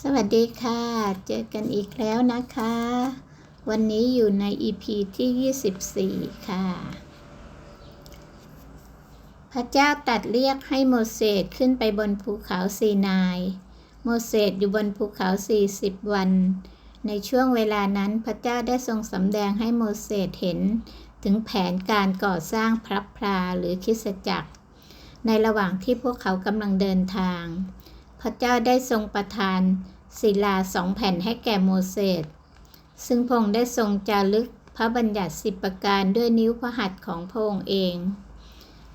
สวัสดีค่ะ เจอกันอีกแล้วนะคะ วันนี้อยู่ใน EP ที่ 24 ค่ะ พระเจ้าตัดเรียกให้โมเสสขึ้นไปบนภูเขาซีนาย โมเสสอยู่บนภูเขา 40 วัน ในช่วงเวลานั้นพระเจ้าได้ทรงสำแดงให้โมเสสเห็น ถึงแผนการก่อสร้างพระพลาหรือคริสจักร ในระหว่างที่พวกเขากำลังเดินทาง พระเจ้าได้ทรงประทาน ศิลาสองแผ่นให้แก่โมเสส ซึ่งพงค์ได้ทรงจารึกพระบัญญัติสิบประการด้วยนิ้วพระหัตถ์ของพระองค์เอง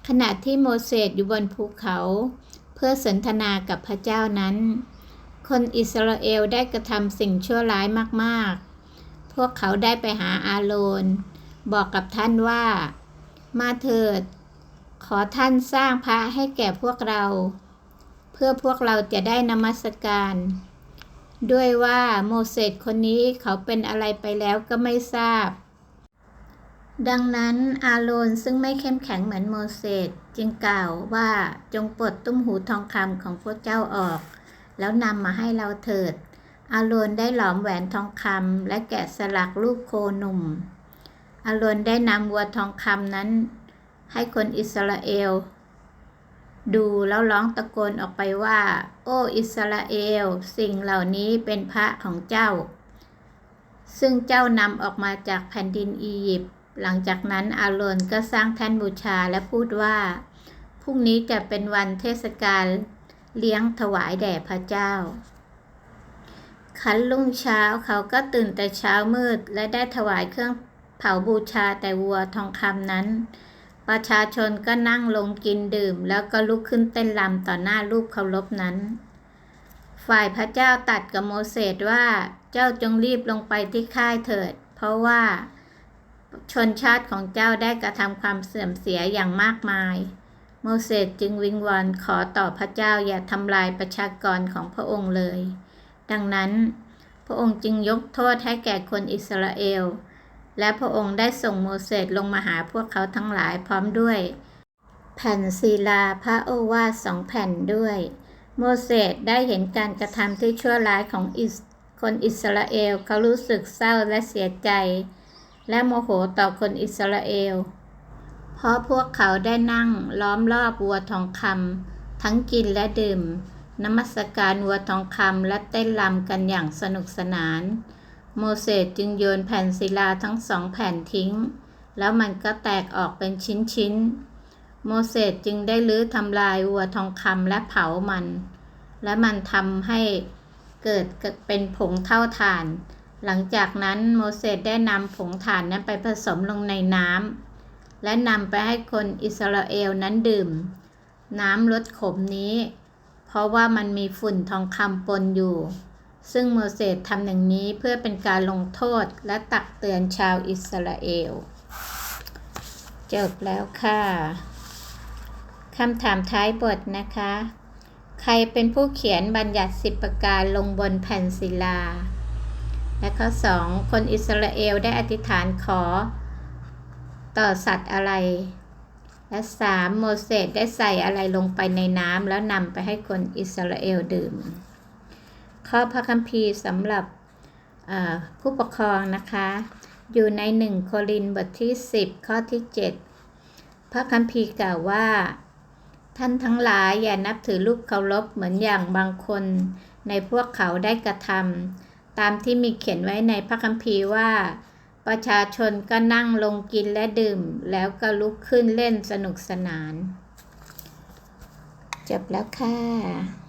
ขณะที่โมเสสอยู่บนภูเขา เพื่อสนทนากับพระเจ้านั้น คนอิสราเอลได้กระทำสิ่งชั่วร้ายมากๆ พวกเขาได้ไปหาอาโรนบอกกับท่านว่า มาเถิด ขอท่านสร้างพระให้แก่พวกเรา พื่อพวกเราจะได้นมัสการ ด้วยว่าโมเสสคนนี้เขาเป็นอะไรไปแล้วก็ไม่ทราบ ดังนั้นอาโรนซึ่งไม่เข้มแข็งเหมือนโมเสสจึงกล่าวว่าจงปลดตุ้มหูทองคำของพวกเจ้าออก แล้วนำมาให้เราเถิด อาโรนได้หลอมแหวนทองคำและแกะสลักรูปโคหนุ่ม อาโรนได้นำวัวทองคำนั้น ให้คนอิสราเอล ดูแล้วร้องตะโกนออกไปว่า โอ้อิสราเอล สิ่งเหล่านี้เป็นพระของเจ้า ซึ่งเจ้านำออกมาจากแผ่นดินอียิปต์หลังจากนั้นอาโรนก็สร้างแท่นบูชาและพูดว่าพรุ่งนี้จะเป็นวันเทศกาลเลี้ยงถวายแด่พระเจ้าขันรุ่งเช้าเขาก็ตื่นแต่เช้ามืด และได้ถวายเครื่องเผาบูชาแต่วัวทองคำนั้น ประชาชนก็นั่งลงกินดื่ม แล้วก็ลุกขึ้นเต้นรำต่อหน้ารูปเคารพนั้น ฝ่ายพระเจ้าตัดกับโมเสสว่าเจ้าจงรีบลงไปที่ค่ายเถิด เพราะว่าชนชาติของเจ้าได้กระทำความเสื่อมเสียอย่างมากมาย โมเสสจึงวิงวอนขอต่อพระเจ้าอย่าทำลายประชากรของพระองค์เลย ดังนั้น พระองค์จึงยกโทษให้แก่คนอิสราเอล และพระองค์ได้ส่งโมเสสลงมาหาพวกเขาทั้งหลายพร้อมด้วย แผ่นศิลาพระโอวาทสองแผ่นด้วย โมเสสได้เห็นการกระทำที่ชั่วร้ายของอิสคนอิสราเอลเขารู้สึกเศร้าและเสียใจ และโมโหต่อคนอิสราเอล เพราะพวกเขาได้นั่งล้อมรอบวัวทองคำทั้งกินและดื่มนมัสการวัวทองคำและเต้นรำกันอย่างสนุกสนาน โมเสสจึงโยนแผ่นศิลาทั้งสองแผ่นทิ้ง แล้วมันก็แตกออกเป็นชิ้นๆ โมเสสจึงได้ลื้อทำลายวัวทองคำและเผามัน และมันทำให้เกิดเป็นผงเท่าถ่าน หลังจากนั้นโมเสสได้นำผงถ่านนั้นไปผสมลงในน้ำและนำไปให้คนอิสราเอลนั้นดื่ม น้ำรสขมนี้ เพราะว่ามันมีฝุ่นทองคำปนอยู่ ซึ่งโมเสสทำอย่างนี้เพื่อเป็นการลงโทษและตักเตือนชาวอิสราเอล จบแล้วค่ะคำถามท้ายบทนะคะ ใครเป็นผู้เขียนบัญญัติสิบประการลงบนแผ่นศิลา และข้อสองคนอิสราเอลได้อธิษฐานขอ ต่อสัตว์อะไร และสามโมเสสได้ใส่อะไรลงไปในน้ำแล้วนำไปให้คนอิสราเอลดื่ม ข้อพระคัมภีร์สำหรับผู้ปกครองนะคะ อยู่ในหนึ่งโครินบทที่ 10 ข้อที่ 7 พระคัมภีร์กล่าวว่า ท่านทั้งหลายอย่านับถือรูปเคารพเหมือนอย่างบางคน ในพวกเขาได้กระทำตามที่มีเขียนไว้ในพระคัมภีร์ว่า ประชาชนก็นั่งลงกินและดื่ม แล้วก็ลุกขึ้นเล่นสนุกสนาน จบแล้วค่ะ